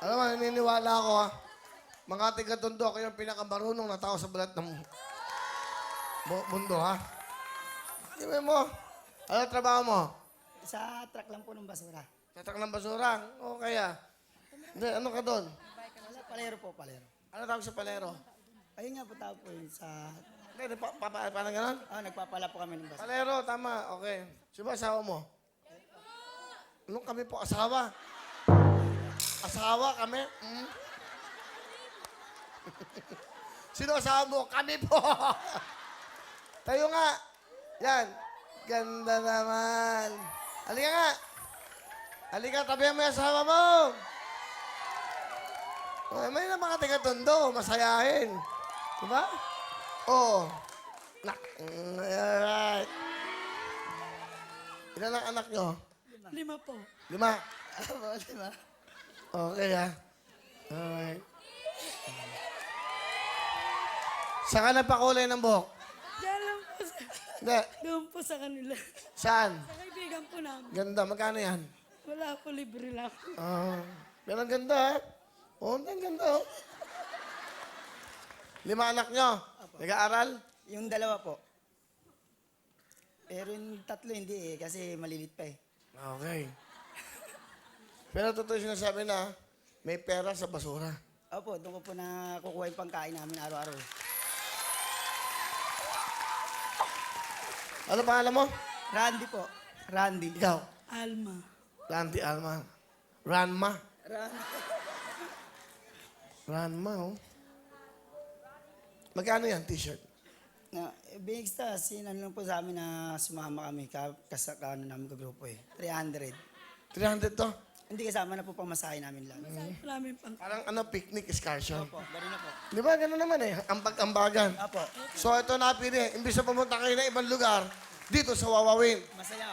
Alam mo, naniniwala ako ha. Mga tiga-tondo, kayo ang pinakamarunong na tao sa balat ng mundo ha. Hindi mo. Ano trabaho mo? Sa truck lang po ng basura. Tatak ng basura. O kaya? Hindi, ano ka doon? Palero po, palero. Ano tawag sa palero? Ayun nga po tawag po yun sa... Hindi, pa, pa, pa, parang ganon? Ah, nagpapala po kami ng basura. Palero, tama. Okay. Sino ba asawa mo? Anong kami po? Asawa? Asawa kami? Hmm? Sino asawa mo? Kami po! Tayo nga. Yan. Ganda naman. Halika nga. Halika, tabi mo yung asawa mo. Oh, may na mga taga-tondo, masayahin. Diba? Oo. Nak. Mm, Alright. Ilan ang anak nyo? Lima po. Lima. Opo, di ba? Okay, ha? Alright. Saan ka nagpakulay ng buhok? Diyan lang po sa, Hindi. doon po sa kanila. Saan? Sa kaibigan po namin. Ganda. Magkano yan? Wala po, libre lang. Ah. pero ang ganda, ha? Oo, ang ganda, oh. Lima anak nyo? Nag-aaral? Yung dalawa po. Pero yung tatlo hindi eh, kasi malilit pa eh. Okay. Pero totoo yung sinasabi na may pera sa basura. Opo, doon ko po na kukuha yung pangkain namin araw-araw. Ano pangalan mo? Randy po. Randy. Ikaw. Alma. Randy Alma. Ranma. Randy. Ranma, oh. Magkano yan, t-shirt? Na, eh, Big Star, sinano lang po sa amin na sumama kami, ka, kasaka ano namin grupo eh. 300. 300 to? Hindi kasama na po pamasahe namin lang. Saan po namin pang... Parang ano, picnic excursion. Opo, ganun na po. Di ba, gano'n naman eh, ambag-ambagan. Opo, So, ito napili. Imbis na pumunta kayo na ibang lugar, dito sa Wawawin. masaya.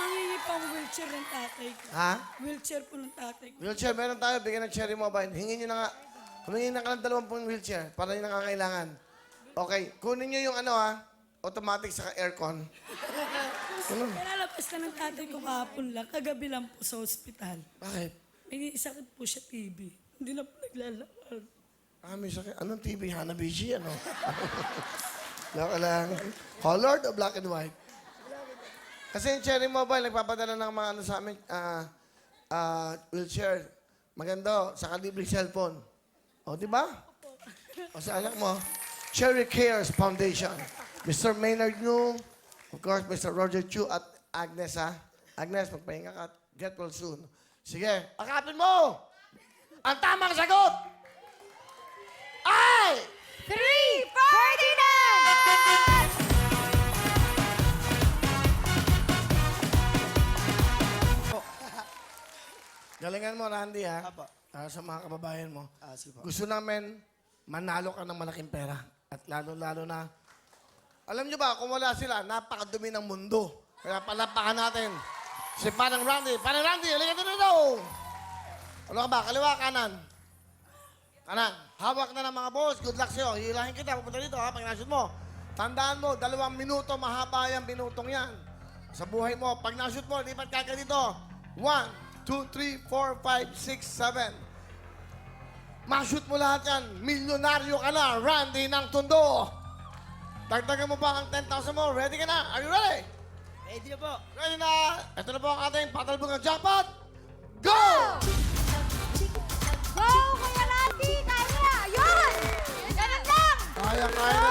Mangingi pa ang wheelchair ng tatay ko. Ha? Wheelchair po ng tatay ko. Wheelchair, meron tayo, bigyan ng cherry mobile. Hingin nyo na nga. Humingi na ka ng 20 wheelchair para yung nakakailangan. Okay, kunin nyo yung ano ha, automatic sa aircon. Ano? Na ng tatay ko kahapon lang. Kagabi lang po sa ospital. Bakit? May sakit po siya TB. Hindi na po naglalakad. Ah, may sakit. Anong TV? Hanabishi, ano? Laka lang. Colored o black and white? Kasi yung Cherry Mobile, nagpapadala ng mga ano sa amin, ah, ah, wheelchair. Maganda, sa libreng cellphone. O, di ba? O, sa anak mo, Cherry Cares Foundation. Mr. Maynard New, of course, Mr. Roger Chu at Agnes, ha? Agnes, magpahinga ka. at Get well soon. Sige, akapin mo! Ang tamang sagot! Ay! Three, Ferdinand! Galingan mo, Randy, ha? Apo. Ah, sa mga kababayan mo. Ah, sige po. Gusto namin manalo ka ng malaking pera. At lalo-lalo na, alam nyo ba, kung wala sila, napakadumi ng mundo. Kaya palapakan natin. Si Panang Randy. Panang Randy, halika dito dito! Ano ka ba? Kaliwa, kanan. Kanan. Hawak na ng mga boss. Good luck sa'yo. Hilahin kita. Pupunta dito, ha? Pag mo. Tandaan mo, dalawang minuto, mahaba yung minutong yan. Sa buhay mo. Pag nashoot mo, lipat ka ka dito. One, two, three, four, five, six, seven. Ma-shoot mo lahat yan. Milyonaryo ka na. Randy ng Tondo. Dagdagan mo pa ang 10,000 mo. Ready ka na? Are you ready? Ready na po. Ready na. Ito na po ang ating patalbong ng jackpot. Go! Go, Kuya Randy! Kaya! Yun! Ganun lang! Kaya, kaya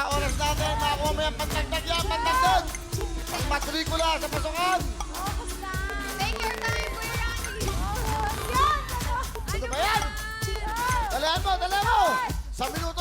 Pa oras natin. Makakuha mo yan, pantagdag yan, pantagdag. Pag matrikula sa pasukan. Focus lang! Take your time, Kuya Randy! Yan! Ano ba yan? Dalihan mo, dalihan mo. Sa minuto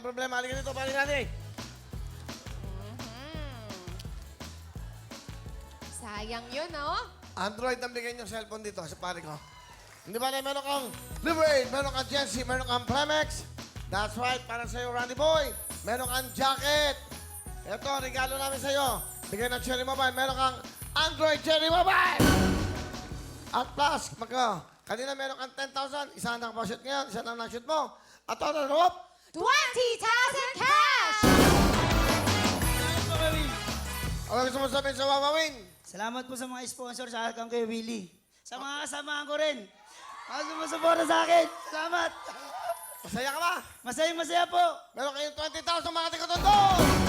walang problema. Halika dito, balik natin. Sayang yun, oh. Android ang bigay niyong cellphone dito sa pare ko. Hindi ba na meron kang Liberate, meron kang Jency, meron kang Plemex. That's right, para sa'yo, Randy Boy. Meron kang jacket. Ito, regalo namin sa'yo. Bigay ng Cherry Mobile. Meron kang Android Cherry Mobile. At plus, magka, kanina meron kang 10,000. Isa na nakapashoot ngayon, isa na nakashoot mo. At total, whoop! 20,000 cash! Ano gusto mo sabihin sa Wawawin? Salamat po sa mga sponsor sa akin kay Willie. Sa mga kasamahan ko rin. Mga sumusuporta sa akin. Salamat. Masaya ka ba? Masayang masaya po. Meron kayong 20,000 mga tigatondo!